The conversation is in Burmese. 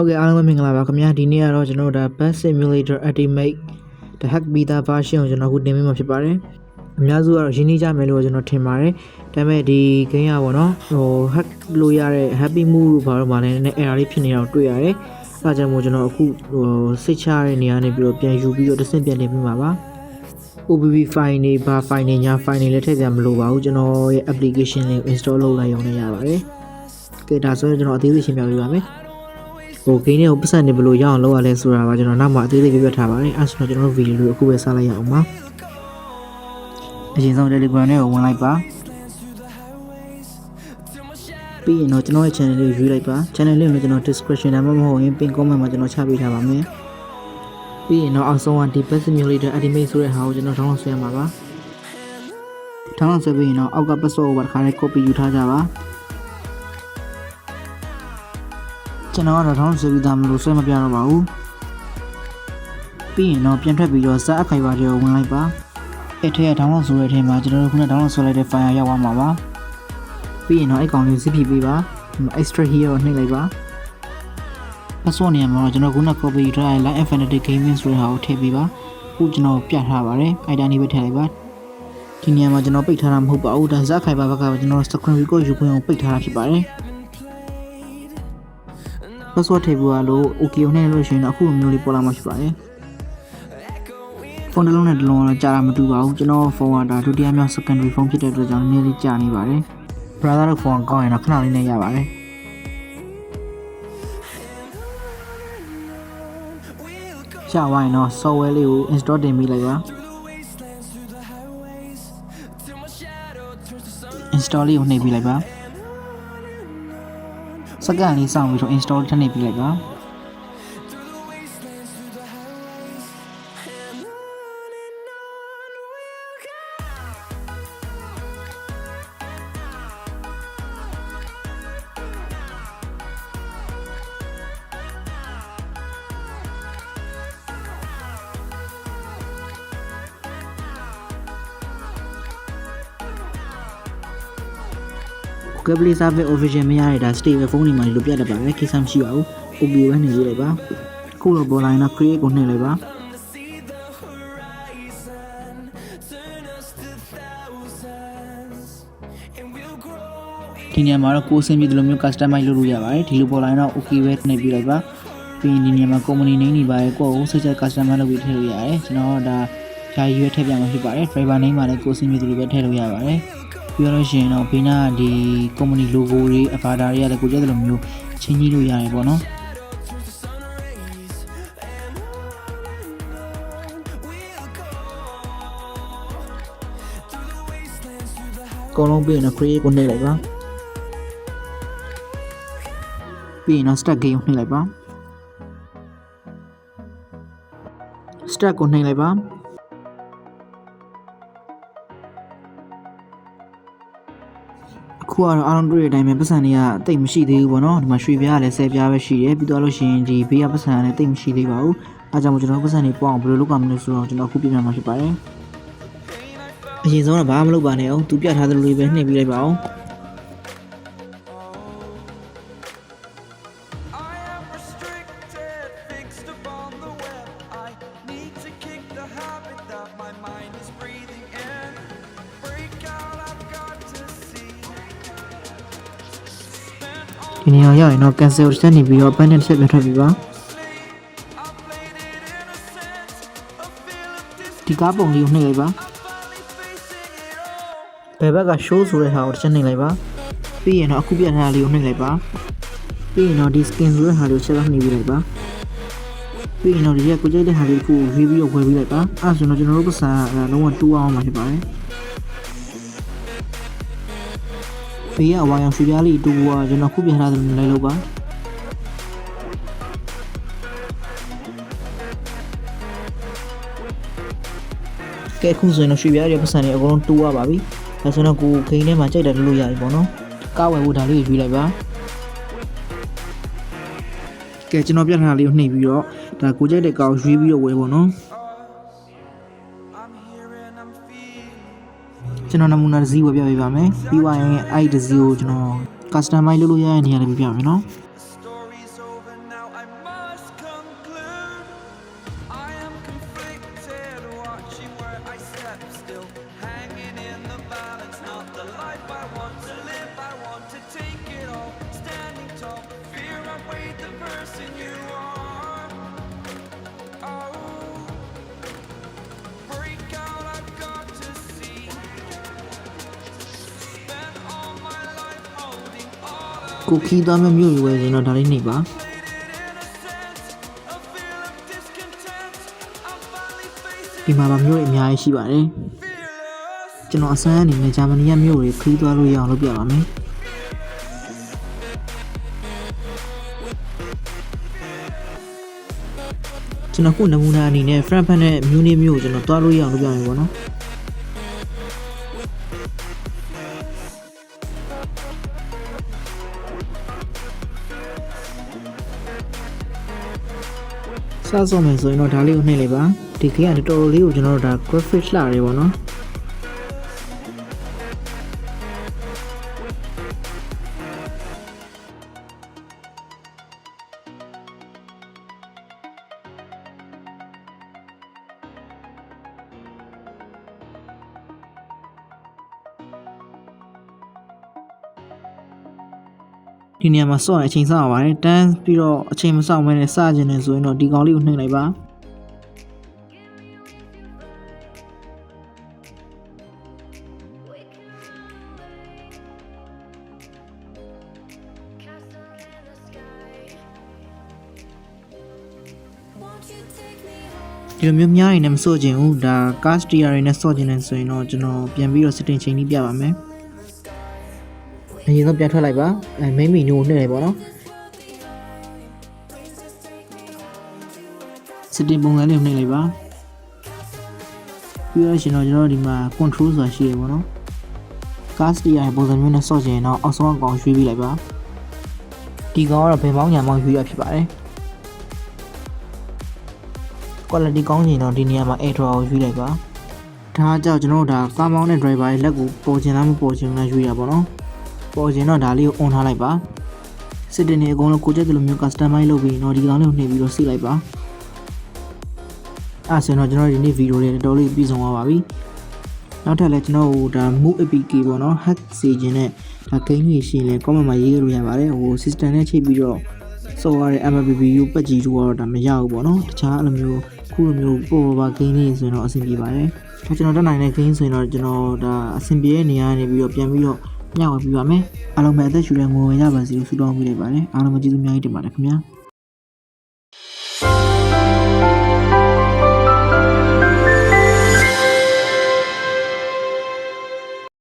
ဟုတ်ကဲ့အားလုံးပဲမင်္ဂလာပါခင်ဗျာဒီနေ့ကတော့ကျွန်တော်တို့ဒါ Bus Simulator Ultimate ဒါ hack beta version ကိုကျွန်တော်အခုတင်ပေးမှာဖြစ်ပါတယ်အများစုကတော့ရင်းနှီးကြမယ်လို့ကျွန်တော်ထင်ပါတယ်ဒါပေမဲ့ဒီ game ကပေါ့နော်ဟို hack လို့ရတဲ့ happy mood လို့ဘာလို့မှလည်းနည်းနည်း error လေးဖြစ်နေတာကိုတွေ့ရတယ်အဲဒါကြောင့်မို့ကျွန်တော်အခုဟိုစိတ်ချရတဲ့နေရာနေပြီးတော့ပြန်ယူပြီးတော့တစ်ဆင့်ပြန်တင်ပေးမှာပါ OBB file နေဘာ file နေညာ file နေလည်းထည့်ကြမလို့ပါဘူးကျွန်တော်ရဲ့ application လေးကို install လုပ်လိုက်ရုံနဲ့ရပါတယ်ကဲဒါဆိုရင်ကျွန်တော်အသေးစိတ်ရှင်းပြပေးပါမယ် ဟိုဂိမ်းတွေကိုပတ်စံနေဘလို့ရအောင်လုပ်ရလဲဆိုတာကကျွန်တော်နောက်မှအသေးစိတ်ပြပြထားပါတယ်အဲဆိုတော့ကျွန်တော်တို့ဗီဒီယိုလေးကိုအခုပဲစလိုက်ရအောင်ပါအရင်ဆုံး Telegram နဲ့ကိုဝင်လိုက်ပါပြီးရင်တော့ကျွန်တော်ရဲ့ channel လေးကိုရွေးလိုက်ပါ channel လေးကိုကျွန်တော် description ထဲမှာမဟုတ်ရင် pin comment မှာကျွန်တော်ချပေးထားပါမယ်ပြီးရင်တော့အောက်ဆုံးကဒီ Best Simulator Ultimate ဆိုတဲ့ဟာကိုကျွန်တော် download ဆွဲရမှာပါ download ဆွဲပြီးရင်တော့အောက်က password ကိုပါတစ်ခါလေး copy ယူထားကြပါ ကျွန်တော်ကတော့ထောင်းဆိုပြီးသားမလို့ဆွဲမပြတော့ပါဘူးပြီးရင်တော့ပြန်ထွက်ပြီးတော့စာအခိုင်ပါတွေကိုဝင်လိုက်ပါအဲ့ထက်ကဒေါင်းလော့ဆိုတဲ့အထဲမှာကျွန်တော်တို့ခုနဒေါင်းလော့ဆွဲလိုက်တဲ့ file ရောက်သွားမှာပါပြီးရင်တော့အဲ့ကောင်လေး zip ပြီးပါဒီမှာ extra here ကိုနှိပ်လိုက်ပါ password နေရာမှာတော့ကျွန်တော်ခုန copy ထားတဲ့ line infinity gaming ဆိုတဲ့ဟာကိုထည့်ပေးပါခုကျွန်တော်ပြထားပါတယ်အဲ့ဒါနေပဲထည့်လိုက်ပါဒီနေရာမှာကျွန်တော်ပိတ်ထားတာမဟုတ်ပါဘူးဒါဇက်ခိုင်ပါဘက်ကကျွန်တော် screen record ယူခွင့်ကိုပိတ်ထားတာဖြစ်ပါတယ် password ထည့်ဖို့လို့ okay ကိုနှိပ်လို့ရှိရင်တော့အခုလိုမျိုးလေးပေါ်လာမှာဖြစ်ပါတယ်ဖုန်းတစ်လုံးနဲ့တစ်လုံးတော့ကြာတာမတူပါဘူးကျွန်တော်ဖုန်းကဒါဒုတိယမြောက် secondary ဖုန်းဖြစ်တဲ့အတွက်ကြောင့်နည်းနည်းလေးကြာနေပါတယ် brother တို့ဖုန်းကောင်းရင်တော့ခဏလေးနဲ့ရပါတယ်ရှာဝိုင်းတော့ software လေးကို install တင်ပြီးလိုက်ပါ install လေးကိုနှိပ်ပြီးလိုက်ပါ စက္ကန့်လေးစောင့်ပြီးတော့ install ထပ်နှိပ်ပြီးလိုက်ပါ။ Google Play Service Official မရတဲ့ဒါ stable ဖုန်းတွေမှာဒီလိုပြတ်တတ်ပါပဲကိစ္စမရှိပါဘူး။ OBO ပဲနေကြည့်လိုက်ပါ။အခုလိုပေါ်လာရင်တော့ create ကိုနှိပ်လိုက်ပါဒီနေရာမှာတော့ကိုယ်စင်ပြီးဒီလိုမျိုး customize လုပ်လို့ရပါတယ်ဒီလိုပေါ်လာရင်တော့ okay ပဲနှိပ်ပြီးလိုက်ပါပြီးရင်ဒီနေရာမှာ company name တွေပါတယ်ကိုယ့်ကိုစိတ်ချက် customer လုပ်ပြီးထည့်လို့ရတယ်ကျွန်တော်ကဒါယာယီရွေးထည့်ပြမှာဖြစ်ပါတယ် driver name မှာလည်းကိုယ်စင်ပြီးဒီလိုပဲထည့်လို့ရပါတယ် ပြီးတော့လို့ရှိရင်တော့ဘေးနားကဒီ company logo တွေ avatar တွေကလည်းကိုကြည့်တဲ့လိုမျိုးချင်းကြီးလို့ရတယ်ပေါ့နော်အကုန်လုံးပြီးရင်တော့ create ကိုနှိပ်လိုက်ပါပြီးရင်တော့ start game ကိုနှိပ်လိုက်ပါ start ကိုနှိပ်လိုက်ပါ ခုကတော့အားလုံးတွေ့တဲ့အတိုင်းပဲပတ်စံတွေကတိတ်မရှိသေးဘူးပေါ့နော်ဒီမှာရွှေပြားကလည်းဆယ်ပြားပဲရှိတယ်ပြီးတော့လို့ရှိရင်ဒီဘေးကပတ်စံကလည်းတိတ်မရှိသေးပါဘူးအဲကြောင့်မို့ကျွန်တော်ပတ်စံတွေပေါ့အောင်ဘယ်လိုလုပ်ကြမလဲဆိုတော့ကျွန်တော်အခုပြင်ပြမှာဖြစ်ပါတယ်အရင်ဆုံးတော့ဘာမှမလုပ်ပါနဲ့အောင်သူပြထားသလိုလေးပဲနှိပ်ပြီးလိုက်ပါအောင် ဒီနေရာရောက်ရင်တော့ cancel တစ်ချက်နေပြီးတော့ ban တစ်ချက်ပြန်ထွက်ပြီးပါ I played it innocent, a feel of dis. ဒီကားပုံလေးကိုနှိပ်လိုက်ပါ Finally facing it all. ဘယ်ဘက်က show ဆိုတဲ့ဟာကိုတစ်ချက်နှိပ်လိုက်ပါပြီးရင်တော့အခုပြထားတာလေးကိုနှိပ်လိုက်ပါပြီးရင်တော့ဒီ skin ဆိုတဲ့ဟာလေးကိုချက်တော့နှိပ်ပြီးလိုက်ပါပြီးရင်တော့ဒီကကိုကြိုက်တဲ့ဟာလေးကိုရွေးပြီးတော့ဝယ်ပြီးလိုက်ပါအဲဆိုတော့ကျွန်တော်တို့ပစာကလုံးဝ2အောင်မှာဖြစ်ပါတယ် ဘေးကအဝါရောင်ရွှေပြားလေးတူကကျွန်တော်ခုပြထားတယ်လည်းလုပ်ပါကဲအခုဆိုရင်တော့ရွှေပြားရဲ့ပတ်စံတွေအကုန်လုံးတူရပါပြီအဲဆိုတော့ကိုဂိမ်းထဲမှာကြိုက်တယ်လို့လို့ရပြီပေါ့နော်ကားဝယ်ဖို့ဒါလေးကိုရွေးလိုက်ပါကဲကျွန်တော်ပြထားတာလေးကိုနှိပ်ပြီးတော့ဒါကိုကြိုက်တဲ့ကားကိုရွေးပြီးတော့ဝယ်ပေါ့နော် I'm here and I'm feeling. ကျွန်တော်နမူနာတစ်စီးဝယ်ပြပေးပါမယ်ပြီးသွားရင်အဲ့ဒီတစ်စီးကိုကျွန်တော် customize လုပ်လို့ရတဲ့နေရာလေးပြပြမယ်နော် ကိုခီးသွားမဲ့မြို့ရွယ်ရင်တော့ဒါလေးနေပါဒီမှာပါမြို့တွေအများကြီးရှိပါတယ်ကျွန်တော်အစမ်းအနေနဲ့ဂျာမနီကမြို့တွေခီးသွားလို့ရအောင်လုပ်ပြပါမယ်ကျွန်တော်ခုနမူနာအနေနဲ့ Frankfurt နဲ့ Munich မြို့ကိုကျွန်တော်သွားလို့ရအောင်လုပ်ပြမယ်ပေါ့နော် စဆုံးမယ်ဆိုရင်တော့ဒါလေးကိုနှိမ့်လိုက်ပါဒီခေတ်ကတော်တော်လေးကိုကျွန်တော်တို့ဒါ graphic လှတယ်ပေါ့နော် ဒီနေရာမှာစော့ရင်အချိန်စောင့်ရပါတယ်တန်းပြီးတော့အချိန်မစောင့်မဲနဲ့စကြင်နေဆိုရင်တော့ဒီကောင်လေးကိုနှိမ့်လိုက်ပါဒီလိုမျိုးများရင်လည်းမစိုးကျင်ဘူးဒါ cast tier တွေနဲ့စော့ကျင်နေဆိုရင်တော့ကျွန်တော်ပြန်ပြီးတော့ setting ချိန်ကြီးပြပါမယ် အရင်ဆုံးပြန်ထွက်လိုက်ပါအဲ main menu ကိုနှိမ့်လိုက်ပါတော့ setting ပုံစံလေးကိုနှိမ့်လိုက်ပါပြီးတော့ရှင်တော့ကျွန်တော်ဒီမှာ control ဆိုတာရှိရပါတော့ cast tier ရဲ့ပုံစံမျိုးနဲ့စော့ကျင်ရင်တော့အောက်ဆုံးအကောင်ရွှေ့ပြီးလိုက်ပါဒီကောင်ကတော့ဘယ်မောင်းညာမောင်းရွှေ့ရဖြစ်ပါတယ် quality ကောင်းရင်တော့ဒီနေရာမှာ air draw ကိုရွေးလိုက်ပါဒါကြောင့်ကျွန်တော်တို့ဒါကားမောင်းတဲ့ driver ရဲ့လက်ကိုပေါ်ချင်လားမပေါ်ချင်ဘူးလားရွေးရပါတော့ ပေါ်ချင်တော့ဒါလေးကို on ထားလိုက်ပါစစ်တင်နေအကုန်လုံးကိုကြက်တယ်လို့မျိုး customize လုပ်ပြီးတော့ဒီကောင်လေးကိုနှိပ်ပြီးတော့စီလိုက်ပါအဲ့ဆိုရင်တော့ကျွန်တော်ဒီနေ့ဗီဒီယိုလေးတော်တော်လေးပြီးဆုံးသွားပါပြီနောက်ထပ်လည်းကျွန်တော်တို့ဒါ move APK ပေါ့နော် hack စီခြင်းနဲ့ဒါ game ကြီးရှိရင်လည်း comment မှာရေးလို့ရပါတယ်ဟို system နဲ့ချိန်ပြီးတော့စောရတဲ့ MPBU ပတ်ကြီးတို့ကတော့ဒါမရဘူးပေါ့နော်တခြားအဲ့လိုမျိုးခုလိုမျိုးပို့ပါ game လေးဆိုရင်တော့အဆင်ပြေပါတယ်ဒါကျွန်တော်တက်နိုင်တဲ့ game ဆိုရင်တော့ကျွန်တော်ဒါအဆင်ပြေတဲ့နေရာကနေပြီးတော့ပြန်ပြီးတော့ ညှောက်ဝယ်ပြပါမယ်အားလုံးပဲအသက်ရှူတဲ့ငွေရပါစေလို့ဆုတောင်းပေးလိုက်ပါတယ်အားလုံးပဲကျေးဇူးအများကြီးတင်ပါတယ်ခင်ဗျာ